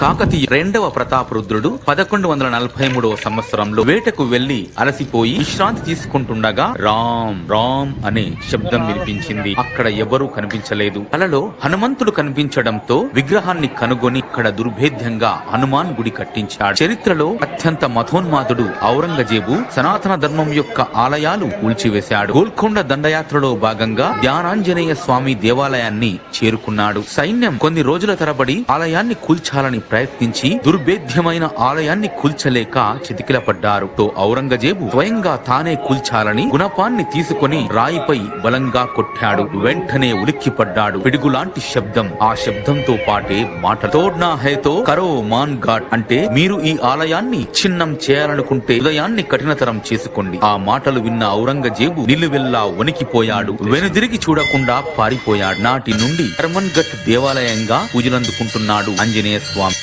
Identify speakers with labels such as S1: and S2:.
S1: కాకతీయ రెండవ ప్రతాపరుద్రుడు పదకొండు వందల నలభై మూడవ సంవత్సరంలో వేటకు వెళ్ళి అలసిపోయి విశ్రాంతి తీసుకుంటుండగా రామ్ రామ్ అనే శబ్దం వినిపించింది. అక్కడ ఎవరూ కనిపించలేదు. అలలో హనుమంతుడు కనిపించడంతో విగ్రహాన్ని కనుగొని ఇక్కడ దుర్భేద్యంగా హనుమాన్ గుడి కట్టించాడు. చరిత్రలో అత్యంత మథోన్మాదుడు ఔరంగజేబు సనాతన ధర్మం యొక్క ఆలయాలు కూల్చివేశాడు. గోల్కొండ దండయాత్రలో భాగంగా ధ్యానాంజనేయ స్వామి దేవాలయాన్ని చేరుకున్నాడు. సైన్యం కొన్ని రోజుల తరబడి ఆలయాన్ని కూల్చాలని ప్రయత్నించి దుర్భేద్యమైన ఆలయాన్ని కూల్చలేక చితికిలపడ్డారు. తో ఔరంగజేబు స్వయంగా తానే కూల్చాలని గుణపాన్ని తీసుకొని రాయిపై బలంగా కొట్టాడు. వెంటనే ఉలిక్కిపడ్డాడు. పిడుగులాంటి శబ్దం. ఆ శబ్దంతో పాటే మాట తోడ్నా హేతో కరో మాన్ ఘాట్ అంటే మీరు ఈ ఆలయాన్ని చిన్నం చేయాలనుకుంటే హృదయాన్ని కఠినతరం చేసుకోండి. ఆ మాటలు విన్న ఔరంగజేబు నిలువెల్లా వణికిపోయాడు. వెనుదిరిగి చూడకుండా పారిపోయాడు. నాటి నుండి హర్మన్ గట్ దేవాలయంగా పూజలందుకుంటున్నాడు. ఆంజనేయ స్వామి.